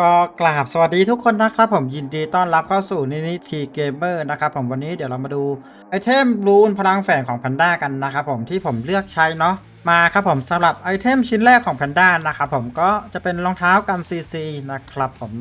ก็กราบสวัสดีทุกคนนะครับผมยินดีต้อนรับเข้าสู่นินิทีเกมเมอร์นะครับผมวันนี้เดี๋ยวเรามาดูไอเทมรูนพลังแฝงของแพนด้ากันนะครับผมที่ผมเลือกใช้เนาะมาครับผมสำหรับไอเทมชิ้นแรกของแพนด้านะครับผมก็จะเป็นรองเท้ากันซีซีนะครับผม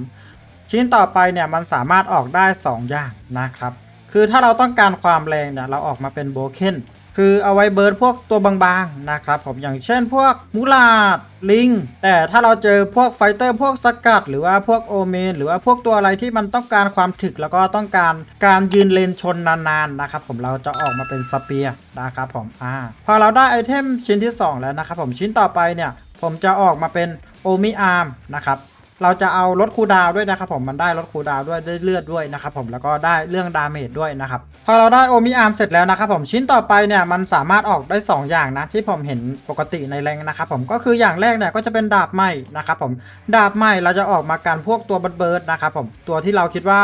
ชิ้นต่อไปเนี่ยมันสามารถออกได้ 2 อย่างนะครับ คือถ้าเราต้องการความแรงเนี่ยเราออกมาเป็นโบเคน คือเอาไว้เบิร์ดพวกตัวบางๆนะครับผมอย่างเช่นพวกมูลาดลิง แต่ถ้าเราเจอพวกไฟเตอร์พวกสกัด หรือว่าพวกโอเมน หรือว่าพวกตัวอะไรที่มันต้องการความถึกแล้วก็ต้องการการยืนเลนชนนานๆนะครับผมเราจะออกมาเป็นสเปียร์นะครับผมอ่าพอเราได้ไอเทมชิ้นที่ 2 แล้วนะครับผมชิ้นต่อไปเนี่ยผมจะออกมาเป็นโอมิอาร์มนะครับ เราจะเอาลดคูดาวด้วยนะครับผมมันได้ลดคูดาวด้วยได้เลือดด้วยนะครับผมแล้วก็ได้เรื่องดาเมจด้วยนะครับพอเราได้โอมิอาร์มเสร็จแล้วนะครับผมชิ้นต่อไปเนี่ยมันสามารถออกได้ 2 อย่างนะที่ผมเห็นปกติในแรงนะครับผมก็คืออย่างแรกเนี่ยก็จะเป็นดาบไหม่นะครับผมดาบไหม่เราจะออกมากันพวกตัวเบิร์ดนะครับผมตัวที่เราคิดว่า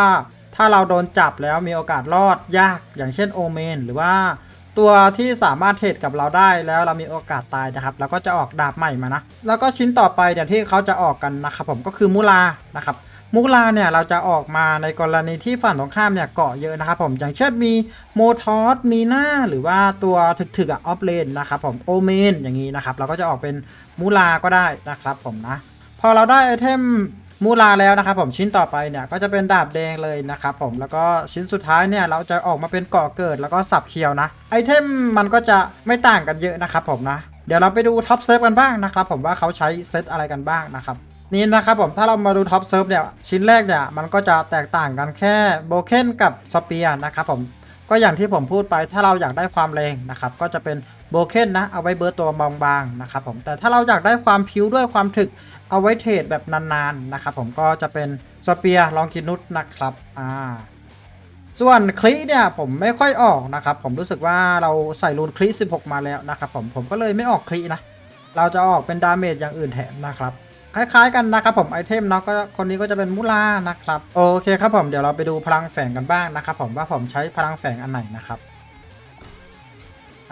ถ้าเราโดนจับแล้วมีโอกาสรอดยาก อย่างเช่นโอเมนหรือว่า ตัวที่สามารถเทรดกับเราได้แล้วเรามีโอกาสตายนะครับเราก็จะออกดาบใหม่มานะแล้วก็ชิ้นต่อไปเนี่ยที่เขาจะออกกันนะครับผมก็คือมูลานะครับมูลาเนี่ยเราจะออกมาในกรณีที่ฝั่งตรงข้ามเนี่ยเกาะเยอะนะครับผมอย่างเช่นมีโมทอสมีหน้าหรือว่าตัวถึกๆอะออฟเลนนะครับผมโอเมนอย่างนี้นะครับเราก็จะออกเป็นมูลาก็ได้นะครับผมนะ พอเราได้ไอเทม มูลาแล้วนะครับผมชิ้นต่อไปเนี่ยก็จะเป็นดาบแดงเลยนะครับผมแล้วก็ชิ้นสุดท้ายเนี่ยเราจะออกมาเป็นเกาะเกิดแล้วก็สับเคียวนะไอเทมมันก็จะไม่ต่างกันเยอะนะครับผมนะ เดี๋ยวเราไปดูท็อปเซิร์ฟกันบ้างนะครับผมว่าเขาใช้เซตอะไรกันบ้างนะครับนี่นะครับผมถ้าเรามาดูท็อปเซิร์ฟเนี่ยชิ้นแรกเนี่ยมันก็จะแตกต่างกันแค่โบเคนกับสเปียร์นะครับผมก็อย่างที่ผมพูดไปถ้าเราอยากได้ความแรงนะครับก็จะเป็นโบเคนนะเอาไว้เบิร์ตตัวบางๆนะครับผมแต่ถ้าเราอยากได้ความพิ้วด้วยความถึก เอาไว้เทรดแบบนานๆนะครับผมก็จะเป็นสเปียร์ลองกินุสนะครับอ่าส่วนคลิเนี่ยผมไม่ค่อยออกนะครับผมรู้สึกว่าเราใส่รูนคลิ16 มาแล้วนะครับผมผมก็เลยไม่ออกคลินะ เราจะออกเป็นดาเมจอย่างอื่นแทนนะครับคล้ายๆกันนะครับผมไอเทมเนาะก็คนนี้ก็จะเป็นมูลานะครับโอเคครับผมเดี๋ยวเราไปดูพลังแฝงกันบ้างนะครับผมว่าผมใช้พลังแฝงอันไหนนะครับ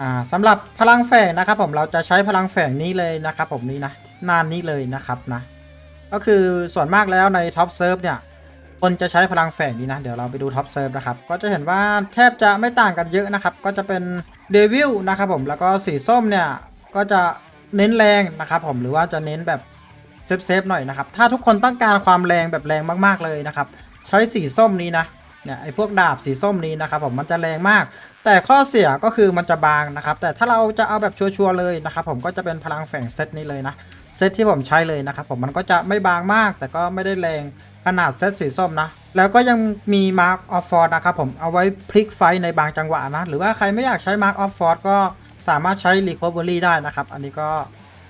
อ่าสำหรับพลังแฝงนะครับผมเราจะใช้พลังแฝงนี้เลยนะครับผมนี้นะ นานนี้เลยนะครับนะก็คือส่วนมากแล้วในท็อปเซิร์ฟเนี่ยคนจะใช้พลังแฝงนี้นะ เดี๋ยวเราไปดูท็อปเซิร์ฟนะครับ ก็จะเห็นว่าแทบจะไม่ต่างกันเยอะนะครับ ก็จะเป็นเดวิลนะครับผมแล้วก็สีส้มเนี่ย ก็จะเน้นแรงนะครับผมหรือว่าจะเน้นแบบเซฟเซฟหน่อยนะครับ ถ้าทุกคนต้องการความแรงแบบแรงมากๆเลยนะครับ ใช้สีส้มนี้นะเนี่ยไอ้พวกดาบสีส้มนี้นะครับผมมันจะแรงมาก แต่ข้อเสียก็คือมันจะบางนะครับ แต่ถ้าเราจะเอาแบบชัวร์ๆเลยนะครับผมก็จะเป็นพลังแฝงเซตนี้เลยนะ เซตที่ผมใช้เลยนะครับผมมันก็จะไม่บางมาก แต่ก็ไม่ได้แรงขนาดเซตสีส้มนะ แล้วก็ยังมี Mark of Force นะครับผมเอาไว้พลิกไฟในบางจังหวะนะ หรือว่าใครไม่อยากใช้ Mark of Force ก็สามารถใช้ Recovery ได้นะครับ อันนี้ก็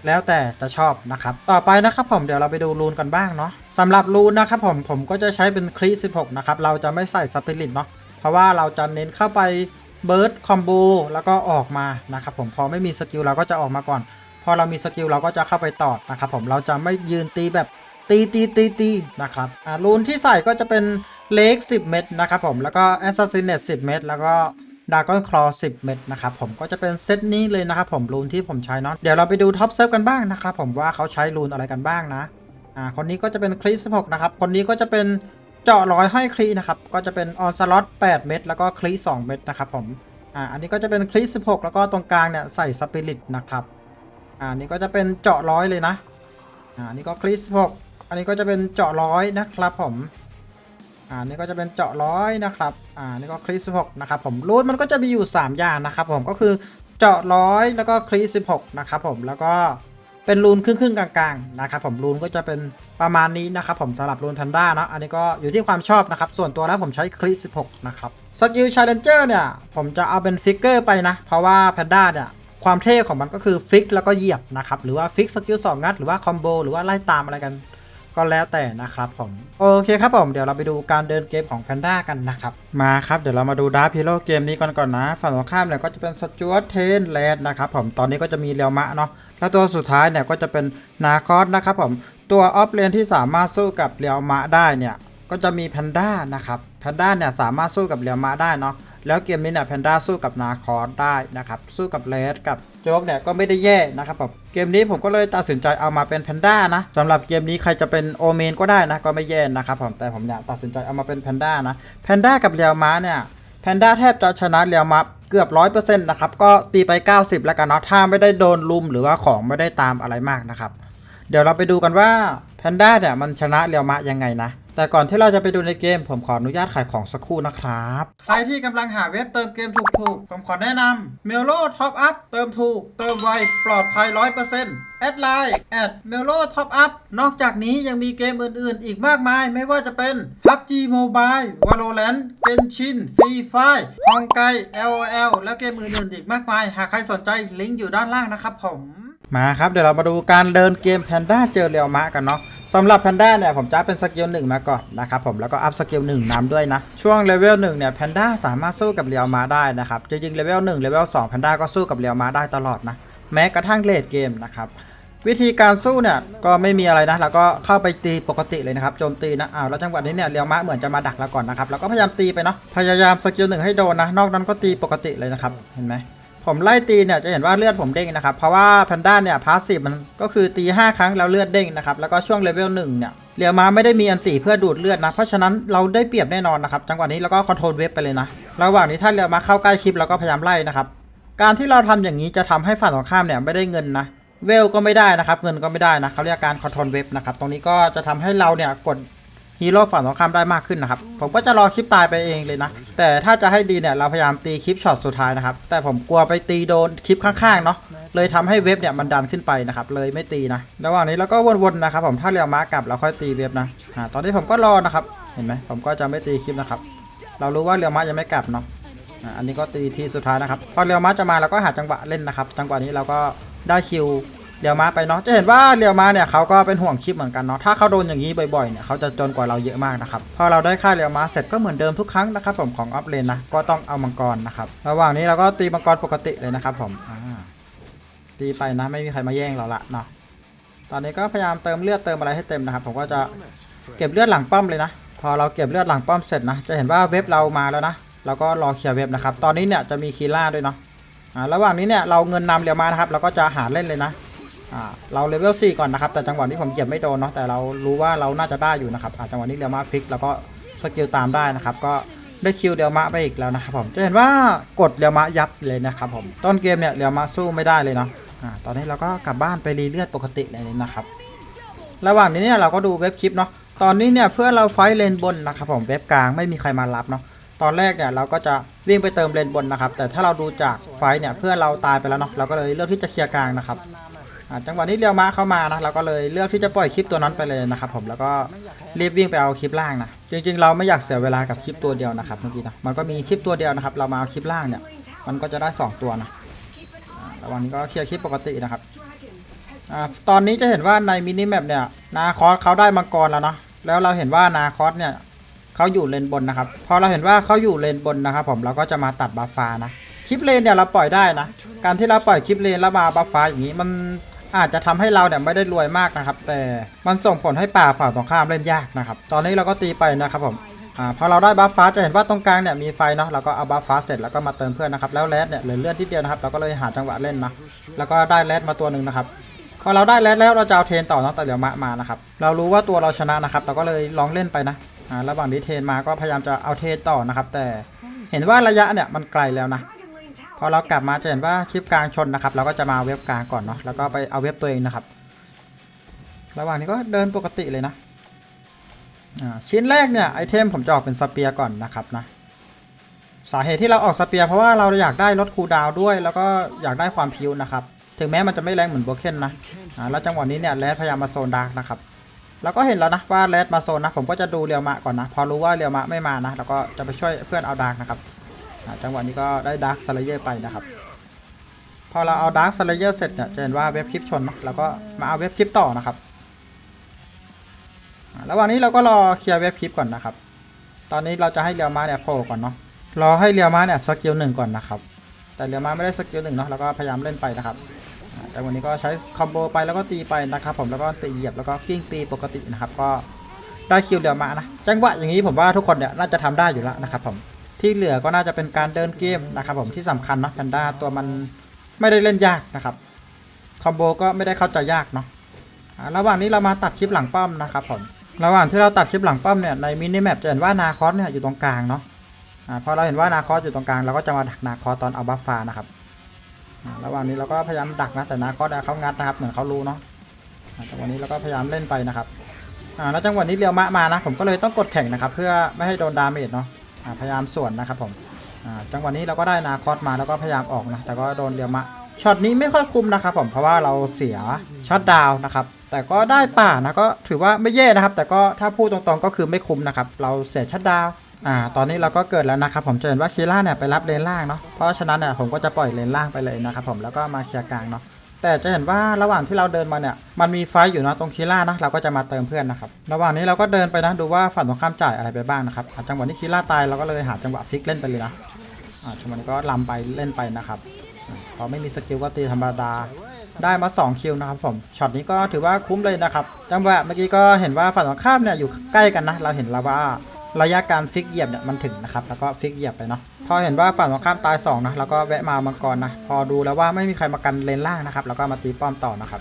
แล้วแต่จะชอบนะครับ ต่อไปนะครับผมเดี๋ยวเราไปดูรูนกันบ้างเนาะสำหรับรูนนะครับผมผมก็จะใช้เป็นคลี16 นะครับ เราจะไม่ใส่สปิริตเนาะเพราะว่าเราจะเน้นเข้าไปเบิร์ดคอมโบแล้วก็ออกมานะครับผมพอไม่มีสกิลเราก็จะออกมาก่อน พอเรามีสกิลเราก็จะเข้าไปตอดนะครับผมเราจะไม่ยืนตีแบบตีตีตีตีนะครับอ่ารูนที่ใส่ก็จะเป็นเลก10 เม็ดนะครับผมแล้วก็แอสซัสซินเนต10เม็ดแล้วก็ดากอนคลอ10 เม็ดนะครับผมก็จะเป็นเซตนี้เลยนะครับผมรูนที่ผมใช้เนาะเดี๋ยวเราไปดูท็อปเซิร์ฟกันบ้างนะครับผมว่าเขาใช้รูนอะไรกันบ้างนะอ่าคนนี้ก็จะเป็นคลี16นะครับคนนี้ก็จะเป็นเจาะร้อยห้อยคลีนะครับ ก็จะเป็นออนสล็อต8เม็ดแล้วก็คลี2เม็ดนะครับผม อ่า อันนี้ก็จะเป็นคลี16 แล้วก็ตรงกลางเนี่ยใส่สปิริตนะครับ อ่าอันนี้ก็จะเป็นเจาะร้อยเลยนะอ่าอันนี้ก็คลี16อันนี้ก็จะเป็นเจาะร้อยนะครับผมอ่านี่ก็จะเป็นเจาะร้อยนะครับอ่านี่ก็คลีสิบหกนะครับผมรูทมันก็จะมีอยู่ 3 อย่างนะครับผมก็คือเจาะร้อยแล้วก็คลีสิบหกนะครับผมแล้วก็เป็นรูนครึ่งๆกลางๆนะครับผมรูนก็จะเป็นประมาณนี้นะครับผมสำหรับรูนแพนด้าเนาะอันนี้ก็อยู่ที่ความชอบนะครับ ส่วนตัวแล้วผมใช้คลีสิบหกนะครับสกิลชาร์เลนเจอร์เนี่ยผมจะเอาเป็นฟิกเกอร์ไปนะ เพราะว่าแพนด้าเนี่ย ความเท่ของมันก็คือฟิกแล้วก็เหยียบนะครับ หรือว่าฟิกสกิลสองงัดหรือว่าคอมโบหรือว่าไล่ตามอะไรกัน ก็แล้วแต่นะครับผมโอเคครับผมเดี๋ยวเราไปดูการเดินเกมของแพนด้ากันนะครับมาครับเดี๋ยวเรามาดูดาร์พีโร่เกมนี้ก่อนก่อนนะ ฝั่งตรงข้ามเนี่ยก็จะเป็นสจวตเทนแลนด์นะครับผมตอนนี้ก็จะมีเรียวมะเนาะแล้วตัวสุดท้ายเนี่ยก็จะเป็นนาคอสนะครับผมตัวออฟเลนที่สามารถสู้กับเรียวมะได้เนี่ยก็จะมีแพนด้านะครับแพนด้าเนี่ยสามารถสู้กับเรียวมะได้เนาะ แล้วเกมนี้เนี่ยแพนด้าสู้กับนาคอสได้นะครับ สู้กับเลสกับโจ๊กเนี่ยก็ไม่ได้แย่นะครับผมเกมนี้ผมก็เลยตัดสินใจเอามาเป็นแพนด้านะสำหรับเกมนี้ใครจะเป็นโอเมนก็ได้นะก็ไม่แย่นะครับผมแต่ผมเนี่ยตัดสินใจเอามาเป็นแพนด้านะแพนด้ากับเรียวม้าเนี่ยแพนด้าแทบจะชนะเรียวม้าเกือบร้อยเปอร์เซ็นต์นะครับก็ตีไป 90 แล้วกันเนาะถ้าไม่ได้โดนลุมหรือว่าของไม่ได้ตามอะไรมากนะครับ เดี๋ยวเราไปดูกันว่าแพนด้าเนี่ยมันชนะเรียวมะยังไงนะ แต่ก่อนที่เราจะไปดูในเกม ผมขออนุญาตขายของสักครู่นะครับ ใครที่กำลังหาเว็บเติมเกมถูกๆ ผมขอแนะนำ m e l o Top Up เติมถูก เติมไว ปลอดภัย 100%แอดไลน์แอด m e l o Top Up นอกจากนี้ยังมีเกมอื่นๆ อีกมากมาย ไม่ว่าจะเป็น PUBG Mobile Valorant Genshin Free Fire ฮองไก LOL และเกมอื่นๆ อีกมากมาย หากใครสนใจลิงก์อยู่ด้านล่างนะครับผม มาครับ เดี๋ยวเรามาดูการเดินเกมแพนด้าเจอเรียวมะกันเนาะ สำหรับแพนด้าเนี่ยผมจะเป็นสกิลหนึ่งมาก่อนนะครับผมแล้วก็อัพสกิลหนึ่งน้ำด้วยนะ ช่วงเลเวลหนึ่งเนี่ยแพนด้าสามารถสู้กับเรียวมาได้นะครับจริงๆเลเวลหนึ่งเลเวลสองแพนด้าก็สู้กับเรียวมาได้ตลอดนะ แม้กระทั่งเลดเกมนะครับวิธีการสู้เนี่ยก็ไม่มีอะไรนะเราก็เข้าไปตีปกติเลยนะครับโจมตีนะอ้าวแล้วจังหวะนี้เนี่ยเรียวมะเหมือนจะมาดักเราก่อนนะครับเราก็พยายามตีไปเนาะพยายามสกิลหนึ่งให้โดนนะนอกนั้นก็ตีปกติเลยนะครับเห็นไหม ผมไล่ตีเนี่ยจะเห็นว่าเลือดผมเด้งนะครับ เพราะว่าแพนด้าเนี่ยพาสซีฟมันก็คือตี 5 ครั้งแล้วเลือดเด้งนะครับ แล้วก็ช่วงเลเวลหนึ่งเนี่ยเรียวมาไม่ได้มีอันติเพื่อดูดเลือดนะ เพราะฉะนั้นเราได้เปรียบแน่นอนนะครับ จังหวะนี้เราก็คอนโทรลเวฟไปเลยนะ ระหว่างนี้ถ้าเรียวมาเข้าใกล้คลิปเราก็พยายามไล่นะครับ การที่เราทำอย่างนี้จะทำให้ฝ่ายตรงข้ามเนี่ยไม่ได้เงินนะ เวลก็ไม่ได้นะครับ เงินก็ไม่ได้นะเขาเรียกการคอนโทรลเวฟนะครับ ตรงนี้ก็จะทำให้เราเนี่ยกด ฮีโร่ฝั่งตรงข้ามได้มากขึ้นนะครับ ผมก็จะรอคลิปตายไปเองเลยนะ แต่ถ้าจะให้ดีเนี่ยเราพยายามตีคลิปช็อตสุดท้ายนะครับ แต่ผมกลัวไปตีโดนคลิปข้างๆเนาะ เลยทำให้เว็บเนี่ยมันดันขึ้นไปนะครับ เลยไม่ตีนะ ระหว่างนี้เราก็วนๆนะครับผม ถ้าเรียวม้ากลับเราค่อยตีเว็บนะอ่าตอนนี้ผมก็รอนะครับ เห็นไหมผมก็จะไม่ตีคลิปนะครับ เรารู้ว่าเรียวม้ายังไม่กลับเนาะอันนี้ก็ตีทีสุดท้ายนะครับ พอเรียวม้าจะมาเราก็หาจังหวะเล่นนะครับ จังหวะนี้เราก็ได้คิว เรียวมาไปเนาะจะเห็นว่าเรียวมาเนี่ยเขาก็เป็นห่วงคลิปเหมือนกันเนาะถ้าเขาโดนอย่างนี้บ่อยๆเนี่ยเขาจะจนกว่าเราเยอะมากนะครับพอเราได้ค่าเรียวมาเสร็จก็เหมือนเดิมทุกครั้งนะครับผมของออฟเลนนะก็ต้องเอามังกรนะครับระหว่างนี้เราก็ตีมังกรปกติเลยนะครับผมตีไปนะไม่มีใครมาแย่งเราละเนาะตอนนี้ก็พยายามเติมเลือดเติมอะไรให้เต็มนะครับผมก็จะเก็บเลือดหลังป้อมเลยนะพอเราเก็บเลือดหลังป้อมเสร็จนะจะเห็นว่าเว็บเรามาแล้วนะเราก็รอเคลียร์เว็บนะครับตอนนี้เนี่ยจะมีคีล่าด้วยเนาะระหว่างนี้เนี่ยเราเงินนำเรียวมานะครับเราก็จะหาเล่นเลยนะ อ่าเราเลเวล4ก่อนนะครับแต่จังหวะนี้ผมเหยียบไม่โดนเนาะแต่เรารู้ว่าเราน่าจะได้อยู่นะครับอ่าจังหวะนี้เรียวมาฟิกแล้วก็สกิลตามได้นะครับก็ได้คิวเรียวมาไปอีกแล้วนะครับผมจะเห็นว่ากดเรียวมายับเลยนะครับผมต้นเกมเนี่ยเรียวมาสู้ไม่ได้เลยเนาะอ่าตอนนี้เราก็กลับบ้านไปรีเลือดปกติเลยนะครับ ระหว่างนี้เนี่ยเราก็ดูเว็บคลิปเนาะตอนนี้เนี่ยเพื่อเราไฟเลนบนนะครับผมเว็บกลางไม่มีใครมารับเนาะตอนแรกเนี่ยเราก็จะวิ่งไปเติมเลนบนนะครับแต่ถ้าเราดูจากไฟเนี่ยเพื่อเราตายไปแล้วเนาะเราก็เลยเลือกที่จะเคลียร์กลางนะครับ จังหวะนี้เรียวมาเข้ามานะเราก็เลยเลือกที่จะปล่อยคลิปตัวนั้นไปเลยนะครับผมแล้วก็รีบวิ่งไปเอาคลิปล่างนะจริง ๆ เราไม่อยากเสียเวลากับคลิปตัวเดียวนะครับเมื่อกี้นะมันก็มีคลิปตัวเดียวนะครับ เรามาเอาคลิปล่างเนี่ย มันก็จะได้ 2 ตัวนะระหว่างนี้ก็เคลียร์คลิปปกตินะครับอตอนนี้จะเห็นว่าในมินิแมปเนี่ยนาคอสเขาได้มังกรแล้วเนาะแล้วเราเห็นว่านาคอสเนี่ยเขาอยู่เลนบนนะครับพอเราเห็นว่าเขาอยู่เลนบนนะครับ ผมเราก็จะมาตัดบัฟฟ้านะคลิปเลนเนี่ยเราปล่อยได้นะ การที่เราปล่อยคลิปเลนแล้วมาบัฟฟ้าอย่างนี้มัน อาจจะทำให้เราเนี่ยไม่ได้รวยมากนะครับ แต่มันส่งผลให้ป่าฝั่งตรงข้ามเล่นยากนะครับ ตอนนี้เราก็ตีไปนะครับผมอ่าพอเราได้บัฟฟ้าจะเห็นว่าตรงกลางเนี่ยมีไฟเนาะเราก็เอาบัฟฟ้าเสร็จแล้วก็มาเติมเพื่อนนะครับแล้วแรดเนี่ยเหลือเลือดที่เดียวนะครับเราก็เลยหาจังหวะเล่นนะแล้วก็ได้แรดมาตัวหนึ่งนะครับพอเราได้แรดแล้วเราจะเอาเทนต่อนะแต่เดี๋ยวมามานะครับเรารู้ว่าตัวเราชนะนะครับ เราก็เลยลองเล่นไปนะอ่าระหว่างนี้เทนมาก็พยายามจะเอาเทนต่อนะครับ แต่เห็นว่าระยะเนี่ยมันไกลแล้วนะ พอเรากลับมาจะเห็นว่าคลิปกลางชนนะครับ เราก็จะมาเว็บกลางก่อนเนาะแล้วก็ไปเอาเว็บตัวเองนะครับ ระหว่างนี้ก็เดินปกติเลยนะชิ้นแรกเนี่ยไอเทมผมจะออกเป็นสเปียร์ก่อนนะครับนะสาเหตุที่เราออกสเปียร์เพราะว่าเราอยากได้ลดคูดาวด้วย แล้วก็อยากได้ความพิวนะครับ ถึงแม้มันจะไม่แรงเหมือนโบเคนนะอ่าแล้วจังหวะนี้เนี่ยแรดพยายามมาโซนดาร์กนะครับเราก็เห็นแล้วนะว่าแรดมาโซนนะผมก็จะดูเรียวมะก่อนนะ พอรู้ว่าเรียวมะไม่มานะเราก็จะไปช่วยเพื่อนเอาดาร์กนะครับ จังหวะนี้ก็ได้ดาร์กสไลเยอร์ไปนะครับ พอเราเอาดาร์กสไลเยอร์เสร็จเนี่ยจะเห็นว่าเว็บคลิปชนเนะแล้วก็มาเอาเว็บคลิปต่อนะครับระหว่างนี้เราก็รอเคลียร์เว็บคลิปก่อนนะครับ ตอนนี้เราจะให้เรียวมาเนี่ยโผล่ก่อนเนาะรอให้เรียวมาเนี่ยสกิลหนึ่งก่อนนะครับ แต่เรียวมาไม่ได้สกิลหนึ่งเนาะเราก็พยายามเล่นไปนะครับอ่าแต่วันนี้ก็ใช้คอมโบไปแล้วก็ตีไปนะครับ ผมแล้วก็ตีเหยียบแล้วก็กิ้งตีปกตินะครับ ก็ได้คิวเรียวมานะจังหวะอย่างนี้ผมว่าทุกคนเนี่ยน่าจะทำได้อยู่แล้วนะครับผม ที่เหลือก็น่าจะเป็นการเดินเกมนะครับผมที่สำคัญเนาะแพนด้าตัวมันไม่ได้เล่นยากนะครับคอมโบก็ไม่ได้เข้าใจยากเนาะระหว่างนี้เรามาตัดคลิปหลังป้อมนะครับผมระหว่างที่เราตัดคลิปหลังป้อมเนี่ยในมินิแมปจะเห็นว่านาคอสเนี่ยอยู่ตรงกลางเนาะอ่าพอเราเห็นว่านาคอสอยู่ตรงกลางเราก็จะมาดักนาคอสตอนเอาบัฟฟ้านะครับระหว่างนี้เราก็พยายามดักนะแต่นาคอสเขางัดนะครับเหมือนเขารู้เนาะอ่าจังหวะนี้เราก็พยายามเล่นไปนะครับแล้วจังหวะนี้เรียวมะมานะผมก็เลยต้องกดแข่งนะครับเพื่อไม่ให้โดนดาเมจเนาะ พยายามส่วนนะครับผมจังหวะนี้เราก็ได้นาคอสมาแล้วก็พยายามออกนะแต่ก็โดนเรียวมะช็อตนี้ไม่ค่อยคุ้มนะครับผมเพราะว่าเราเสียช็อตดาวนะครับแต่ก็ได้ป่านะก็ถือว่าไม่แย่นะครับ แต่ก็ถ้าพูดตรงๆก็คือไม่คุ้มนะครับเราเสียช็อตดาวอ่าตอนนี้เราก็เกิดแล้วนะครับผมจะเห็นว่าคีร่าเนี่ยไปรับเลนล่างเนาะเพราะฉะนั้นเนี่ยผมก็จะปล่อยเลนล่างไปเลยนะครับผมแล้วก็มาเคลียร์กลางเนาะ แต่จะเห็นว่าระหว่างที่เราเดินมาเนี่ยมันมีไฟอยู่นะตรงคีร่านะเราก็จะมาเติมเพื่อนนะครับระหว่างนี้เราก็เดินไปนะดูว่าฝั่งตรงข้ามจ่ายอะไรไปบ้างนะครับาจังหวะที่คีร่าตายเราก็เลยหาจังหวะฟิกเล่นไปเลยนะอ่าจังหวะนี้ก็ลำไปเล่นไปนะครับพอไม่มีสกิลก็ตีธรรมดาได้มา 2 คิวนะครับผมช็อตนี้ก็ถือว่าคุ้มเลยนะครับจังหวะเมื่อกี้ก็เห็นว่าฝั่งตรงข้ามเนี่ยอยู่ใกล้กันนะเราเห็นแล้วว่า ระยะการฟิกเหยียบเนี่ยมันถึงนะครับ แล้วก็ฟิกเหยียบไปเนาะพอเห็นว่าฝั่งตรงข้ามตาย2นะแล้วก็แวะมามังกรนะพอดูแล้วว่าไม่มีใครมากันเลนล่างนะครับ แล้วก็มาตีป้อมต่อนะครับ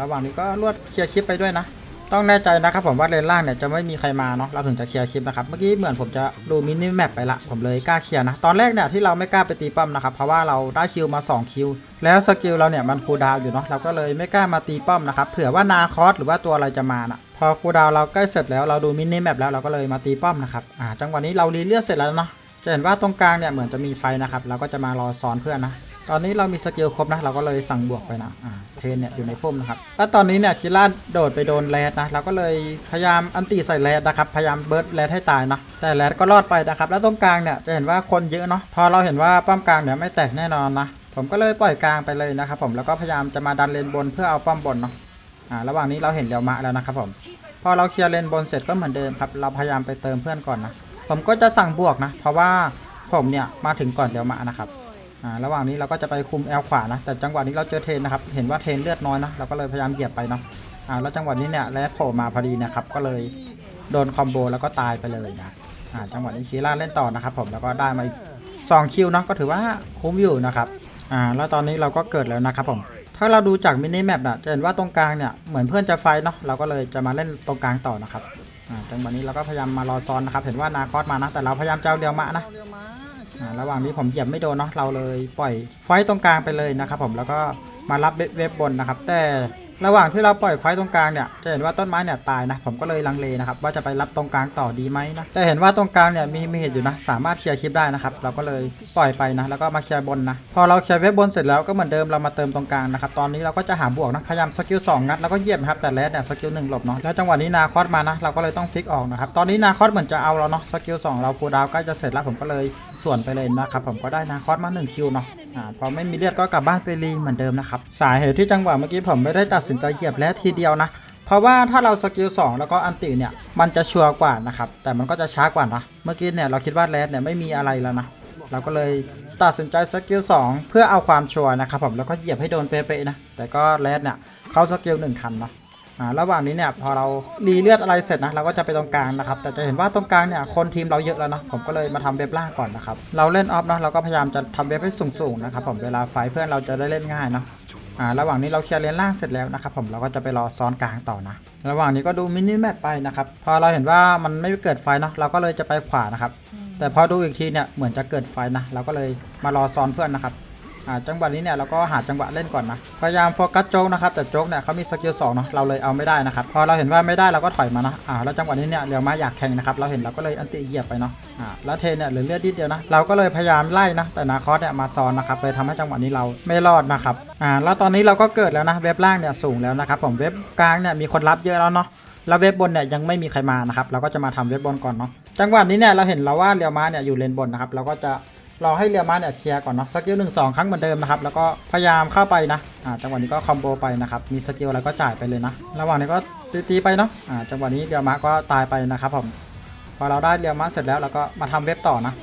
ระหว่างนี้ก็รวดเคลียร์คลิปไปด้วยนะ ต้องแน่ใจนะครับผมว่าเลนล่างเนี่ยจะไม่มีใครมาเนาะเราถึงจะเคลียร์คลิปนะครับเมื่อกี้เหมือนผมจะดูมินิแมปไปละผมเลยกล้าเคลียร์นะตอนแรกเนี่ยที่เราไม่กล้าไปตีป้อมนะครับเพราะว่าเราได้คิวมา 2 คิว แล้วสกิลเราเนี่ยมันคูลดาวอยู่เนาะเราก็เลยไม่กล้ามาตีป้อมนะครับเผื่อว่านาคอสหรือว่าตัวอะไรจะมานะ อคูดาวเราใกล้เสร็จแล้วเราดูมินิแมปแล้วเราก็เลยมาตีป้อมนะครับอ่าจังหวะนี้เรารีเลือดเสร็จแล้วเนาะจะเห็นว่าตรงกลางเนี่ยเหมือนจะมีไฟนะครับเราก็จะมารอซ้อนเพื่อนนะตอนนี้เรามีสกิลครบนะเราก็เลยสั่งบวกไปนะอ่าเทรนเนี่ยอยู่ในพุ่มนะครับแล้วตอนนี้เนี่ยคิล่าโดดไปโดนแรดนะเราก็เลยพยายามอันตีใส่แรดนะครับพยายามเบิร์ดแรดให้ตายนะแต่แรดก็รอดไปนะครับแล้วตรงกลางเนี่ยจะเห็นว่าคนเยอะเนาะพอเราเห็นว่าป้อมกลางเนี่ยไม่แตกแน่นอนนะผมก็เลยปล่อยกลางไปเลยนะครับผมแล้วก็พยายามจะมาดันเลนบนเพื่อเอาป้อมบนเนาะ อ่าระหว่างนี้เราเห็นเรียวมะแล้วนะครับผมพอเราเคลียร์เลนบนเสร็จก็เหมือนเดิมครับเราพยายามไปเติมเพื่อนก่อนนะผมก็จะสั่งบวกนะ เพราะว่าผมเนี่ยมาถึงก่อนเรียวมะนะครับอ่าระหว่างนี้เราก็จะไปคุมแอลขวานะแต่จังหวะนี้เราเจอเทนนะครับเห็นว่าเทนเลือดน้อยนะเราก็เลยพยายามเหยียบไปเนาะอ่าแล้วจังหวะนี้เนี่ยแรดโผล่มาพอดีนะครับก็เลยโดนคอมโบแล้วก็ตายไปเลยนะอ่าจังหวะนี้คีร่าเล่นต่อนะครับผมแล้วก็ได้มาอีกสองคิวเนาะก็ถือว่าคุ้มอยู่นะครับอ่าแล้วตอนนี้เราก็เกิดแล้วนะครับผม ถ้าเราดูจากมินิแมปน่ะจะเห็นว่าตรงกลางเนี่ยเหมือนเพื่อนจะไฟเนาะเราก็เลยจะมาเล่นตรงกลางต่อนะครับอ่าจังหวะนี้เราก็พยายามมารอซ้อนนะครับเห็นว่านาคอสมานะแต่เราพยายามเจ้าเรียวมะนะอ่าระหว่างนี้ผมเหยียบไม่โดนเนาะเราเลยปล่อยไฟต์ตรงกลางไปเลยนะครับผมแล้วก็มารับเว็บบนนะครับ แต่ ระหว่างที่เราปล่อยไฟตรงกลางเนี่ยจะเห็นว่าต้นไม้เนี่ยตายนะ ผมก็เลยลังเลนะครับว่าจะไปรับตรงกลางต่อดีไหมนะแต่เห็นว่าตรงกลางเนี่ยมีมีเหตุอยู่นะ สามารถเคลียร์คลิปได้นะครับเราก็เลยปล่อยไปนะแล้วก็มาเคลียร์บนนะพอเราเคลียร์เว็บบนเสร็จแล้วก็เหมือนเดิมเรามาเติมตรงกลางนะครับตอนนี้เราก็จะหาบวกนะพยายามสกิลสองงัดแล้วก็เหยียบครับแต่แรดเนี่ยสกิลหนึ่งหลบเนาะแล้วจังหวะนี้นาคอสมานะเราก็เลยต้องฟิกออกนะครับตอนนี้นาคอสเหมือนจะเอาเราเนาะสกิลสองเราฟูดาวใกล้จะเสร็จแล้วผมก็เลย ส่วนไปเลยนะครับผมก็ได้นาคอสมา1คิวเนาะอ่าพอไม่มีเลือดก็กลับบ้านไปรีเหมือนเดิมนะครับสาเหตุที่จังหวะเมื่อกี้ผมไม่ได้ตัดสินใจเหยียบและทีเดียวนะเพราะว่าถ้าเราสกิล2แล้วก็อันติเนี่ยมันจะชัวร์กว่านะครับแต่มันก็จะช้ากว่านะเมื่อกี้เนี่ยเราคิดว่าแรดเนี่ยไม่มีอะไรแล้วนะเราก็เลยตัดสินใจสกิล2เพื่อเอาความชัวร์นะครับผมแล้วก็เหยียบให้โดนเป๊ะๆนะแต่ก็แรดเนี่ยเขาสกิลหนึ่งทันเนาะ อ่าระหว่างนี้เนี่ยพอเรารีเลือดอะไรเสร็จนะเราก็จะไปตรงกลางนะครับ แต่จะเห็นว่าตรงกลางเนี่ยคนทีมเราเยอะแล้วนะผมก็เลยมาทำเว็บล่างก่อนนะครับเราเล่นออฟนะเราก็พยายามจะทำเว็บให้สูงๆนะครับผมเวลาไฟเพื่อนเราจะได้เล่นง่ายเนาะอ่าระหว่างนี้เราเคลียร์เลนล่างเสร็จแล้วนะครับผมเราก็จะไปรอซ้อนกลางต่อนะ ระหว่างนี้ก็ดูมินิแมปไปนะครับพอเราเห็นว่ามันไม่เกิดไฟเนาะเราก็เลยจะไปขวานะครับแต่พอดูอีกทีเนี่ยเหมือนจะเกิดไฟนะเราก็เลยมารอซ้อนเพื่อนนะครับ จังหวะนี้เนี่ยเราก็หาจังหวะเล่นก่อนนะพยายามโฟกัสโจ๊กนะครับแต่โจ๊กเนี่ยเขามีสกิลสองเนาะเราเลยเอาไม่ได้นะครับพอเราเห็นว่าไม่ได้เราก็ถอยมานะอ่าแล้วจังหวะนี้เนี่ยเรียวมาอยากแทงนะครับเราเห็นเราก็เลยอันติเหยียบไปเนาะอ่าแล้วเทนเนี่ยเหลือเลือดนิดเดียวนะเราก็เลยพยายามไล่นะแต่นาคอสเนี่ยมาซ้อนนะครับเลยทำให้จังหวะนี้เราไม่รอดนะครับอ่าแล้วตอนนี้เราก็เกิดแล้วนะเว็บล่างเนี่ยสูงแล้วนะครับผมเว็บกลางเนี่ยมีคนรับเยอะแล้วเนาะแล้วเว็บบนเนี่ยยังไม่มีใครมานะครับเราก็จะมาทำเว็บบนก่อนเนาะจังหวะนี้เนี่ยเราเห็นแล้วว่าเรียวมาเนี่ยอยู่เลนบนนะครับเราก็จะ รอให้เรียวม้าเนี่ยเคลียร์ก่อนเนาะสกิลหนึ่งสองครั้งเหมือนเดิมนะครับแล้วก็พยายามเข้าไปนะอ่าจังหวะนี้ก็คอมโบไปนะครับมีสกิลอะไรก็จ่ายไปเลยนะ ระหว่างนี้ก็ตีไปเนาะอ่าจังหวะนี้เรียวม้าก็ตายไปนะครับผมพอเราได้เรียวม้าเสร็จแล้วเราก็มาทำเว็บต่อนะ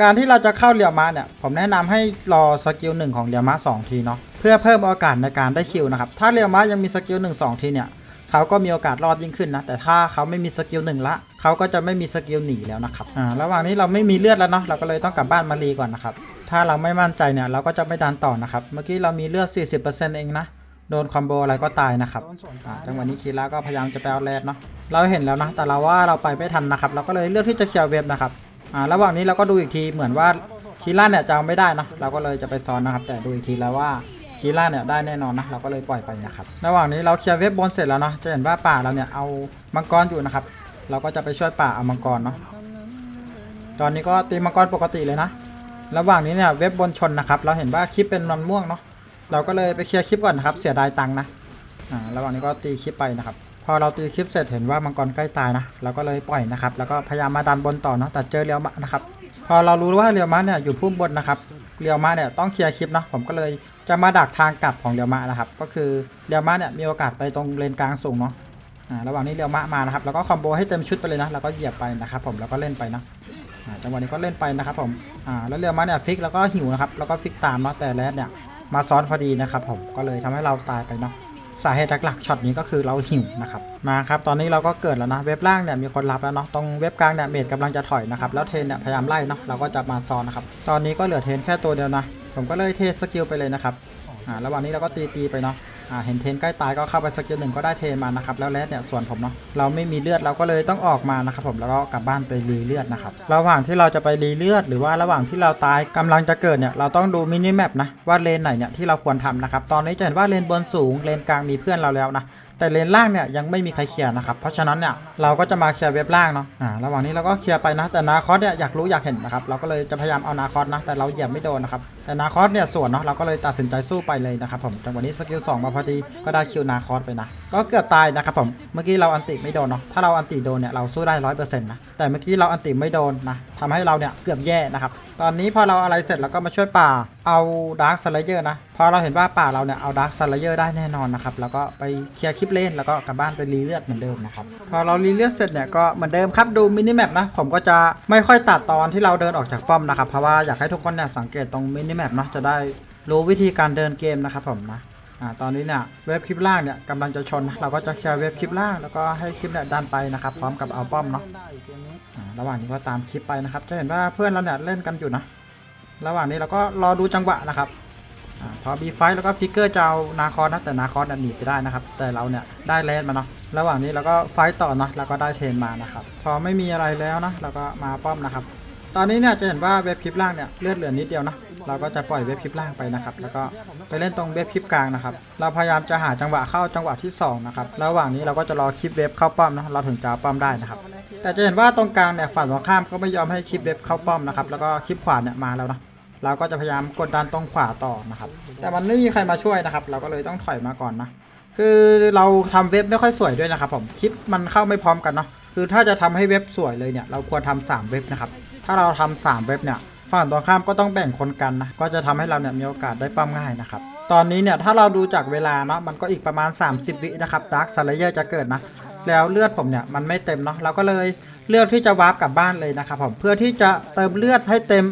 การที่เราจะเข้าเรียวม้าเนี่ยผมแนะนำให้รอสกิลหนึ่งของเรียวม้าสองทีเนาะเพื่อเพิ่มโอกาสในการได้คิวนะครับถ้าเรียวม้ายังมีสกิลหนึ่งสองทีเนี่ย เขาก็มีโอกาสรอดยิ่งขึ้นนะ แต่ถ้าเขาไม่มีสกิลหนึ่งละ เขาก็จะไม่มีสกิลหนีแล้วนะครับอ่าระหว่างนี้เราไม่มีเลือดแล้วเนาะเราก็เลยต้องกลับบ้านมารีก่อนนะครับถ้าเราไม่มั่นใจเนี่ยเราก็จะไม่ดันต่อนะครับเมื่อกี้เรามีเลือด 40%เองนะโดนคอมโบอะไรก็ตายนะครับอ่าจังหวะนี้คีร่าก็พยายามจะไปเอาแรดเนาะเราเห็นแล้วนะ แต่เราว่าเราไปไม่ทันนะครับ เราก็เลยเลือกที่จะเคลียร์เว็บนะครับอ่าระหว่างนี้เราก็ดูอีกทีเหมือนว่าคีร่าเนี่ยจะเอาไม่ได้นะเราก็เลยจะไปซ้อนนะครับ แต่ดูอีกทีแล้วว่า กีล่าเนี่ยได้แน่นอนนะเราก็เลยปล่อยไปนะครับระหว่างนี้เราเคลียร์เว็บบนเสร็จแล้วเนาะจะเห็นว่าป่าเราเนี่ยเอามังกรอยู่นะครับเราก็จะไปช่วยป่าเอามังกรเนาะตอนนี้ก็ตีมังกรปกติเลยนะ ระหว่างนี้เนี่ยเว็บบนชนนะครับเราเห็นว่าคลิปเป็นมันม่วงเนาะเราก็เลยไปเคลียร์คลิปก่อนนะครับเสียดายตังค์นะอ่าระหว่างนี้ก็ตีคลิปไปนะครับพอเราตีคลิปเสร็จเห็นว่ามังกรใกล้ตายนะเราก็เลยปล่อยนะครับแล้วก็พยายามมาดันบนต่อเนาะแต่เจอเรียวมะนะครับ พอเรารู้ว่าเรียวมะเนี่ยอยู่พุ่มบนนะครับเรียวมะเนี่ยต้องเคลียร์คลิปเนาะผมก็เลยจะมาดักทางกลับของเรียวมะนะครับ ก็คือเรียวมะเนี่ยมีโอกาสไปตรงเลนกลางสูงเนาะอ่าระหว่างนี้เรียวมะมานะครับแล้วก็คอมโบให้เต็มชุดไปเลยนะแล้วก็เหยียบไปนะครับ ผมแล้วก็เล่นไปนะอ่าจังหวะนี้ก็เล่นไปนะครับผมอ่าแล้วเรียวมะเนี่ยฟิกแล้วก็หิวนะครับแล้วก็ฟิกตามเนาะแต่แรดเนี่ยมาซ้อนพอดีนะครับผมก็เลยทำให้เราตายไปเนาะ สาเหตุหลักๆช็อตนี้ก็คือเราหิวนะครับมาครับตอนนี้เราก็เกิดแล้วนะเว็บล่างเนี่ยมีคนรับแล้วเนาะตรงเว็บกลางเนี่ยเมดกำลังจะถอยนะครับแล้วเทนเนี่ยพยายามไล่เนาะเราก็จะมาซ้อนนะครับตอนนี้ก็เหลือเทนแค่ตัวเดียวนะ ผมก็เลยเทสกิลไปเลยนะครับอ่าระหว่างนี้เราก็ตีตีๆไปเนาะ อ่าเห็นเทนใกล้ตายก็เข้าไปสกิลหนึ่งก็ได้เทนมานะครับแล้วแรดเนี่ยส่วนผมเนาะเราไม่มีเลือดเราก็เลยต้องออกมานะครับผมแล้วก็กลับบ้านไปรีเลือดนะครับระหว่างที่เราจะไปรีเลือด หรือว่าระหว่างที่เราตายกำลังจะเกิดเนี่ยเราต้องดูมินิแมปนะว่าเลนไหนเนี่ยที่เราควรทำนะครับตอนนี้จะเห็นว่าเลนบนสูงเลนกลางมีเพื่อนเราแล้วนะ แต่เลนล่างเนี่ยยังไม่มีใครเคลียร์นะครับ เพราะฉะนั้นเนี่ยเราก็จะมาเคลียร์เว็บล่างเนาะอ่าระหว่างนี้เราก็เคลียร์ไปนะ แต่นาคอสเนี่ยอยากรู้อยากเห็นนะครับ เราก็เลยจะพยายามเอานาคอสนะ แต่เราเหยียบไม่โดนนะครับ แต่นาคอสเนี่ยส่วนเนาะ เราก็เลยตัดสินใจสู้ไปเลยนะครับผมจังหวะนี้สกิลสองมาพอดี ก็ได้คิวนาคอสไปนะ ก็เกือบตายนะครับผม เมื่อกี้เราอันติไม่โดนเนาะ ถ้าเราอันติโดนเนี่ยเราสู้ได้ร้อยเปอร์เซ็นต์นะ แต่เมื่อกี้เราอันติไม่โดนนะทำให้เราเนี่ยเกือบแย่นะครับตอนนี้พอเราอะไรเสร็จเราก็มาช่วยป่าเอาดาร์คสไลเยอร์นะพอเราเห็นว่าป่าเราเนี่ยเอาดาร์คสไลเยอร์ได้แน่นอนนะครับแล้วก็ไปเคลียร์คลิปเล่นแล้วก็กลับบ้านไปรีเลือดเหมือนเดิมนะครับพอเรารีเลือดเสร็จเนี่ยก็เหมือนเดิมครับดูมินิแมปนะผมก็จะไม่ค่อยตัดตอนที่เราเดินออกจากป้อมนะครับเพราะว่าอยากให้ทุกคนเนี่ยสังเกตตรงมินิแมปนะจะได้รู้วิธีการเดินเกมนะครับผมนะ อ่าตอนนี้เนี่ยเว็บคลิปล่างเนี่ยกำลังจะชนนะเราก็จะเคลียร์เว็บคลิปล่างแล้วก็ให้คลิปเนี่ยดันไปนะครับพร้อมกับเอาป้อมเนาะอ่าระหว่างนี้ก็ตามคลิปไปนะครับ จะเห็นว่าเพื่อนเราเนี่ยเล่นกันอยู่นะ ระหว่างนี้เราก็รอดูจังหวะนะครับอาพอบีไฟแล้วก็ฟิกเกอร์จะเอานาคอนนะแต่นาคอนน่ะหนีไปได้นะครับ แต่เราเนี่ยได้เลนมาเนาะระหว่างนี้เราก็ไฟต์ต่อเนาะแล้วก็ได้เทรนมานะครับ พอไม่มีอะไรแล้วนะเราก็มาป้อมนะครับ ตอนนี้เนี่ยจะเห็นว่าเว็บคลิปล่างเนี่ยเลือดเหลือนิดเดียวนะเราก็จะปล่อยเว็บคลิปล่างไปนะครับแล้วก็ไปเล่นตรงเว็บคลิปกลางนะครับเราพยายามจะหาจังหวะเข้าจังหวะที่สองนะครับระหว่างนี้เราก็จะรอคลิปเว็บเข้าป้อมนะเราถึงจะป้อมได้นะครับแต่จะเห็นว่าตรงกลางเนี่ยฝั่งตรงข้ามก็ไม่ยอมให้คลิปเว็บเข้าป้อมนะครับแล้วก็คลิปขวาเนี่ยมาแล้วนะเราก็จะพยายามกดดันตรงขวาต่อนะครับแต่มันไม่มีใครมาช่วยนะครับ เราก็เลยต้องถอยมาก่อนนะคือเราทำเว็บไม่ค่อยสวยด้วยนะครับผมคลิปมันเข้าไม่พร้อมกันเนาะคือถ้าจะทำให้เว็บสวยเลยเนี่ยเราควรทำสามเว็บนะครับ ถ้าเราทำสามเว็บเนี่ยฝั่งตรงข้ามก็ต้องแบ่งคนกันนะก็จะทำให้เราเนี่ยมีโอกาสได้ปั้มง่ายนะครับตอนนี้เนี่ยถ้าเราดูจากเวลาเนาะมันก็อีกประมาณ 30 วินะครับดาร์คซาเลเยอร์จะเกิดนะแล้วเลือดผมเนี่ยมันไม่เต็มเนาะเราก็เลยเลือกที่จะวาร์ปกลับบ้านเลยนะครับผมเพื่อที่จะเติมเลือดให้เต็ม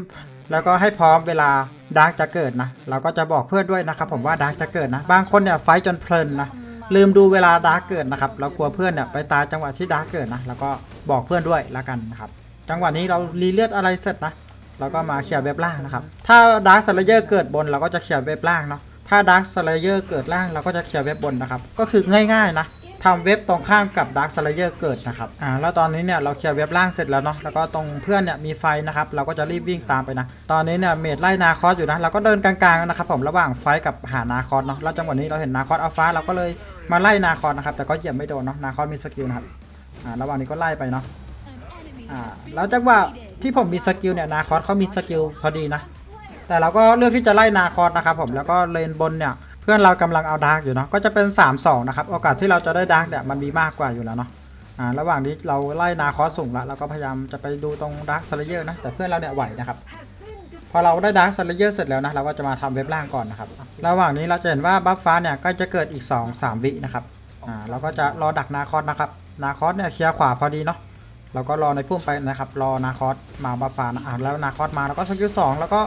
แล้วก็ให้พร้อมเวลาดาร์กจะเกิดนะเราก็จะบอกเพื่อนด้วยนะครับผมว่าดาร์กจะเกิดนะบางคนเนี่ยไฟจนเพลินนะลืมดูเวลาดาร์กเกิดนะครับเรากลัวเพื่อนเนี่ยไปตายจังหวะที่ดาร์กเกิดนะแล้วก็บอกเพื่อนด้วยละกันนะครับ จังหวะนี้เรารีเลือดอะไรเสร็จนะเราก็มาเคลียร์เว็บล่างนะครับ ถ้าดาร์กสเลเยอร์เกิดบนเราก็จะเคลียร์เว็บล่างเนาะถ้าดาร์กสเลเยอร์เกิดล่างเราก็จะเคลียร์เว็บบนนะครับ ก็คือง่ายๆนะทำเว็บตรงข้ามกับดาร์คสไลเยอร์เกิดนะครับอ่าแล้วตอนนี้เนี่ยเราเคลียร์เว็บล่างเสร็จแล้วเนาะแล้วก็ตรงเพื่อนเนี่ยมีไฟนะครับ เราก็จะรีบวิ่งตามไปนะ ตอนนี้เนี่ยเมดไล่นาคอสอยู่นะเราก็เดินกลางๆนะครับ ผมระหว่างไฟกับหานาคอสเนาะแล้วจังหวะนี้เราเห็นนาคอสเอาฟ้าเราก็เลยมาไล่นาคอสนะครับแต่ก็เหยียบไม่โดนเนาะนาคอสมีสกิลนะครับอ่าระหว่างนี้ก็ไล่ไปเนาะ อ่าแล้วจังหวะที่ผมมีสกิลเนี่ยนาคอสเขามีสกิลพอดีนะ แต่เราก็เลือกที่จะไล่นาคอสนะครับผมแล้วก็เลนบนเนี่ยเพื่อนเรากำลังเอาดาร์กอยู่เนาะก็จะเป็น 3 2 นะครับ โอกาสที่เราจะได้ดาร์กเนี่ยมันมีมากกว่าอยู่แล้วเนาะอ่าระหว่างนี้เราไล่นาคอสสูงละเราก็พยายามจะไปดูตรงดาร์กสเลเยอร์นะแต่เพื่อนเราเนี่ยไหวนะครับพอเราได้ดาร์กสเลเยอร์เสร็จแล้วนะเราก็จะมาทำเว็บล่างก่อนนะครับระหว่างนี้เราจะเห็นว่าบัฟฟ้าเนี่ยก็จะเกิดอีก 2 3 วินะครับอ่าเราก็จะรอดักนาคอสนะครับนาคอสเนี่ยเคลียร์ขวาพอดีเนาะ เราก็รอในพุ่มไปนะครับ รอนาคอสมาบัฟฟานะอะแล้วนาคอสมาแล้วก็สกิลสองแล้วก็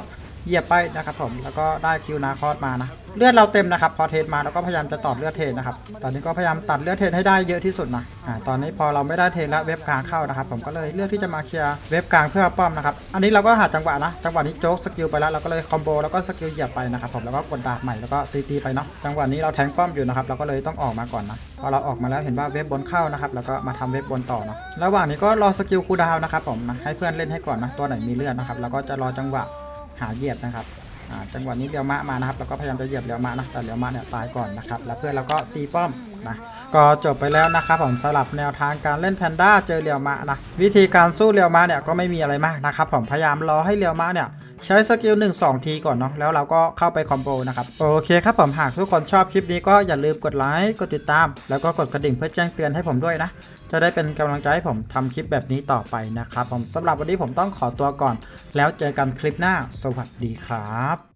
เหยียบไปนะครับผมแล้วก็ได้คิวนาคอสมานะเลือดเราเต็มนะครับพอเทรดมาเราก็พยายามจะตอดเลือดเทรดนะครับตอนนี้ก็พยายามตัดเลือดเทรดให้ได้เยอะที่สุดนะอ่าตอนนี้พอเราไม่ได้เทรดแล้วเว็บกลางเข้านะครับ ผมก็เลยเลือกที่จะมาเคลียร์เว็บกลางเพื่อป้อมนะครับอันนี้เราก็หาจังหวะนะจังหวะนี้โจ๊กสกิลไปแล้วเราก็เลยคอมโบแล้วก็สกิลเหยียบไปนะครับผมแล้วก็กดดาบใหม่แล้วก็ตีตีไปเนาะจังหวะนี้เราแทงป้อมอยู่นะครับเราก็เลยต้องออกมาก่อนนะพอเราออกมาแล้วเห็นว่าเว็บบนเข้านะครับแล้วก็มาทำเว็บบนต่อเนาะระหว่างนี้ก็รอสกิลคูดาวนะครับผมนะให้เพื่อนเล่นให้ก่อนนะตัวไหนมีเลือดนะครับแล้วก็จะรอจังหวะ หาเหยียบนะครับจังหวะนี้เลียวมะมานะครับเราก็พยายามจะเหยียบเลียวมะนะแต่เลียวมะเนี่ยตายก่อนนะครับแล้วเพื่อนเราก็ตีป้อมนะก็จบไปแล้วนะครับผมสำหรับแนวทางการเล่นแพนด้าเจอเลียวมะนะวิธีการสู้เลียวมะเนี่ยก็ไม่มีอะไรมากนะครับผมพยายามรอให้เลียวมะเนี่ยใช้สกิล1 2 ทีก่อนเนาะแล้วเราก็เข้าไปคอมโบนะครับโอเคครับผมหากทุกคนชอบคลิปนี้ก็อย่าลืมกดไลค์กดติดตาม แล้วก็กดกระดิ่งเพื่อแจ้งเตือนให้ผมด้วยนะ จะได้เป็นกำลังใจให้ผมทำคลิปแบบนี้ต่อไปนะครับ ผมสำหรับวันนี้ผมต้องขอตัวก่อน แล้วเจอกันคลิปหน้า สวัสดีครับ